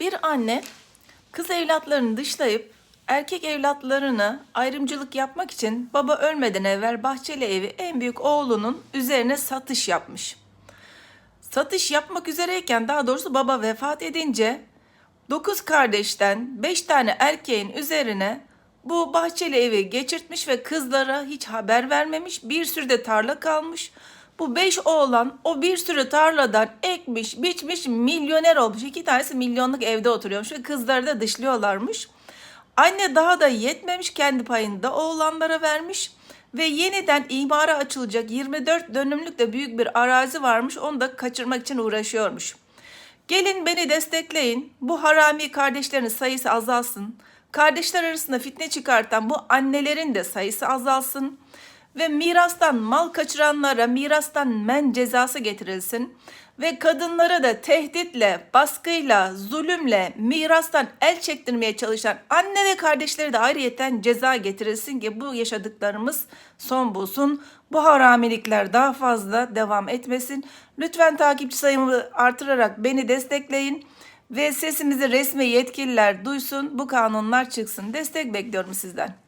Bir anne kız evlatlarını dışlayıp erkek evlatlarını ayrımcılık yapmak için baba ölmeden evvel Bahçeli evi en büyük oğlunun üzerine satış yapmış. Satış yapmak üzereyken daha doğrusu baba vefat edince 9 kardeşten 5 tane erkeğin üzerine bu bahçeli evi geçirtmiş ve kızlara hiç haber vermemiş. Bir sürü de tarla kalmış. Bu 5 oğlan o bir sürü tarladan ekmiş, biçmiş, milyoner olmuş. İki tanesi milyonluk evde oturuyormuş ve kızları da dışlıyorlarmış. Anne daha da yetmemiş kendi payını da oğlanlara vermiş ve yeniden imara açılacak 24 dönümlük de büyük bir arazi varmış onu da kaçırmak için uğraşıyormuş. Gelin beni destekleyin. Bu harami kardeşlerin sayısı azalsın. Kardeşler arasında fitne çıkartan bu annelerin de sayısı azalsın. Ve mirastan mal kaçıranlara mirastan men cezası getirilsin. Ve kadınlara da tehditle, baskıyla, zulümle mirastan el çektirmeye çalışan anne ve kardeşleri de ayrıyeten ceza getirilsin ki bu yaşadıklarımız son bulsun. Bu haramilikler daha fazla devam etmesin. Lütfen takipçi sayımı artırarak beni destekleyin ve sesimizi resmi yetkililer duysun. Bu kanunlar çıksın. Destek bekliyorum sizden.